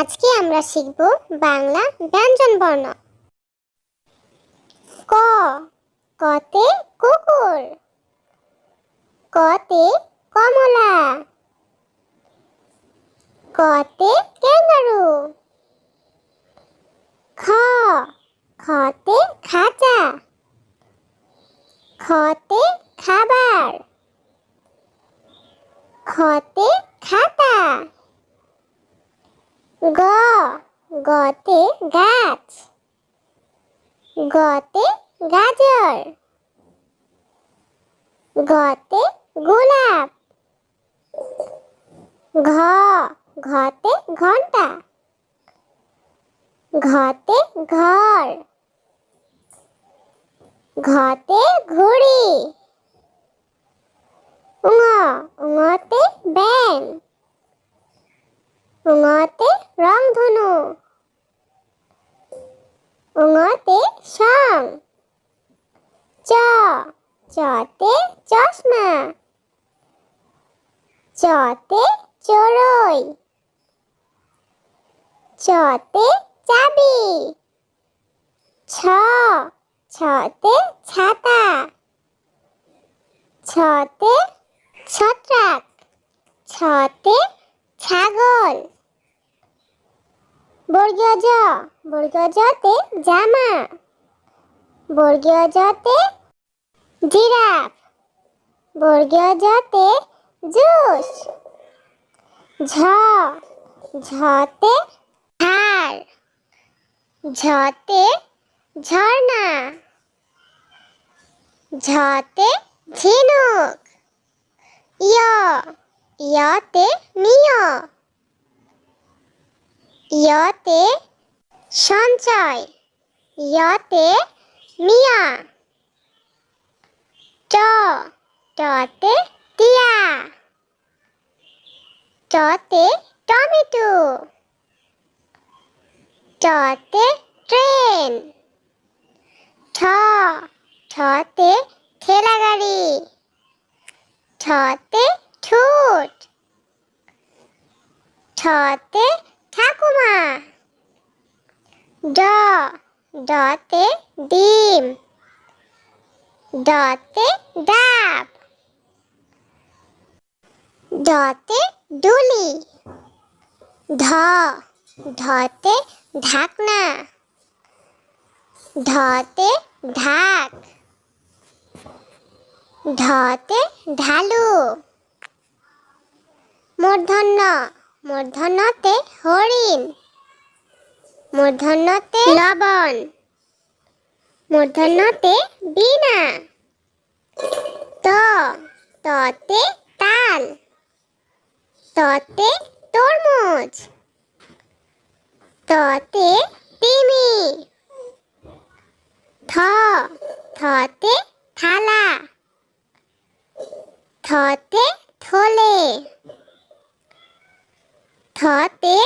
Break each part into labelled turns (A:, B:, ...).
A: আজকে আমরা শিখব বাংলা ব্যঞ্জন বর্ণ। ক, কতে কুকুর। কতে কমলা। কতে ক্যাঙ্গারু খ, খতে খাঁচা। খতে খাবার। খতে খাতা। গ, গতে গাছ। গতে গাজর। গতে গোলাপ। ঘ, ঘতে ঘণ্টা। ঘতে ঘর। ঘতে ঘুড়ি। উঙ উঙতে ব্যাং উঙতে রংধনু উঙতে সং। চ। চতে চশমা। চতে চড়ই। চতে চাবি। ছ। ছতে ছাতা। ছতে ছত্রাক। ছতে ছাগল। বর্গীয় জ বর্গীয় জতে জামা বর্গীয় জতে জিরাফ বর্গীয় জতে জুস, ঝ, ঝতে ঝাড় ঝতে ঝর্ণা, ঝতে ঝিনুক ইয় ইয়তে মিয় ইয়তে সঞ্চয়, ইয়তে মিয়া। ট, টতে টিয়া। টতে টমেটো। টতে ট্রেন। ঠ, ঠতে ঠেলা গাড়ি ঠতে ঠোঁট। ঠতে ঠাকুমা ডতে ডিম ডতে ডাব ডতে ডুলি ধ ধতে ঢাকনা ধতে ঢাক ধতে ঢালু মূর্ধন্য মূর্ধন্যতে হরিণ মূর্ধন্যতে লবণ। মূর্ধন্যতে বীণা ত ততে তাল। ততে তরমুজ। ততে তিমি। থ থতে থালা। থতে থলে। থতে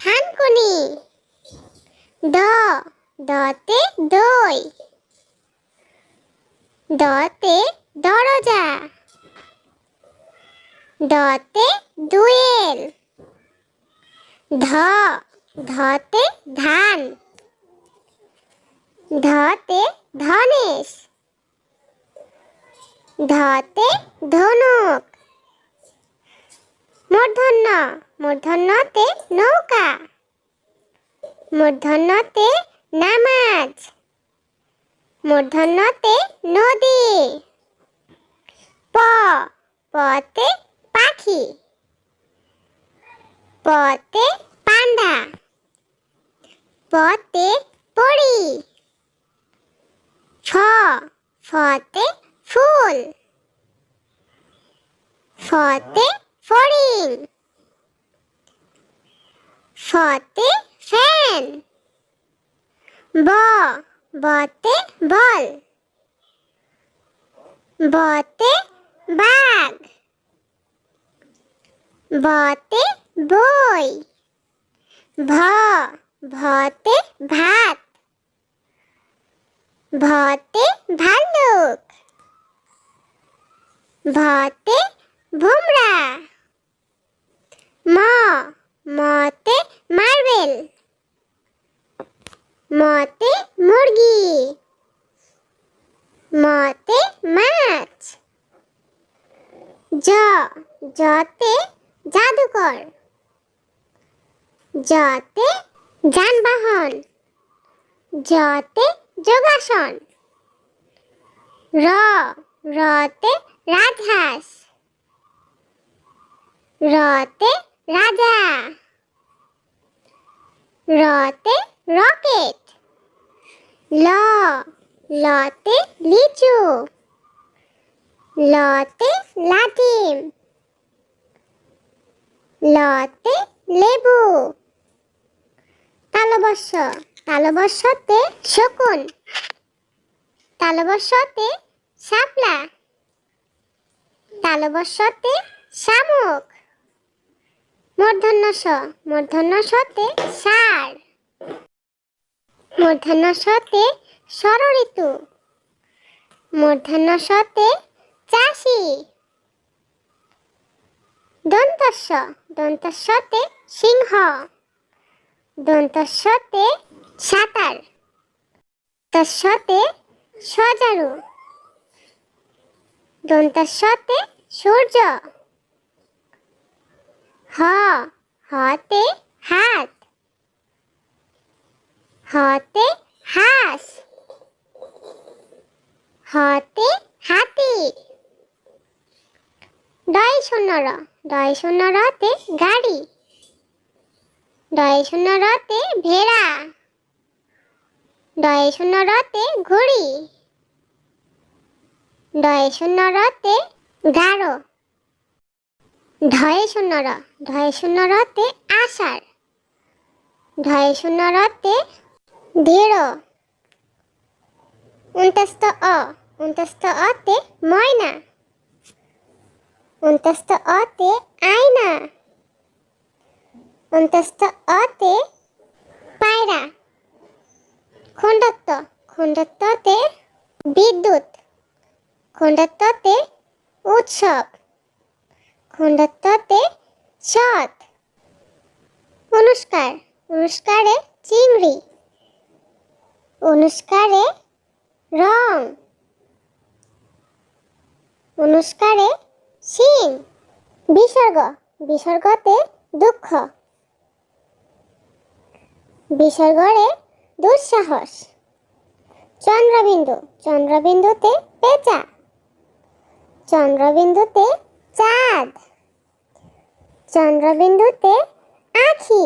A: থানকুনি। দ, দতে দই। দতে দরজা। দতে দুয়েল। ধ, ধতে ধান। ধতে ধনেশ। ধতে ধনুক। মূর্ধন্য, মূর্ধন্যতে নৌকা। মূর্ধন্যতে নামাজ। মূর্ধন্যতে নদী। প পতে পাখি। পতে পান্ডা। পতে পড়ি। ছ, ফতে ফুল। ফতে ফড়িং। ফতে ফ্যান ব, বতে বল। বতে বাঘ। বতে বই। ভ, ভতে ভাত। ভতে ভাল্লুক। ভতে ভুমরা। ম, মতে মারবে কোয়েল মতে মুরগি। মতে মাছ। জ জতে জাদুকর। জতে যানবাহন। জতে যোগাসন। র, রতে রাজহাঁস। রতে রাজা। রতে রকেট ল লতে লিচু লতে লাটিম লতে লেবু তালবস্য তালবস্যতে শকুন তালবস্যতে শাপলা তালবস্যতে শামুক মূর্ধন্য স মূর্ধন্য সতে সার মূর্ধন্য সতে ষড়ঋতু মূর্ধন্য সতে চাষি। দন্তস্ব। দন্তস্বতে সিংহ। দন্তস্বতে সাঁতার। তস্বতে সজারু। দন্তস্বতে সূর্য। হ। হতে হাত। হতে হাঁস। হতে হাতি। ডয় শূন্য র। ডয় শূন্য রতে গাড়ি। ডয় শূন্য রতে ভেড়া। ডয় শূন্য রতে ঘুড়ি। ডয় শূন্য রতে গাঢ় ঢয়ে শূন্য র। শূন্য রতে আষাঢ়। ঢয়ে শূন্য রতে দৃঢ় উন্তস্ত অ। উন্তস্ত অতে ময়না। উন্তস্ত অতে আয়না। উন্তস্ত অতে পায়রা। খণ্ডত্ব। খণ্ডত্বতে বিদ্যুৎ। খণ্ডত্বতে উৎসব। খণ্ডত্বতে সৎ। অনুষ্কার। অনুষ্কারে চিংড়ি। অনুষ্কারে রং। অনুষ্কারে সিং বিসর্গ। বিসর্গতে দুঃখ। বিসর্গরে দুঃসাহস। চন্দ্রবিন্দু। চন্দ্রবিন্দুতে পেঁচা। চন্দ্রবিন্দুতে চাঁদ। চন্দ্রবিন্দুতে আখি।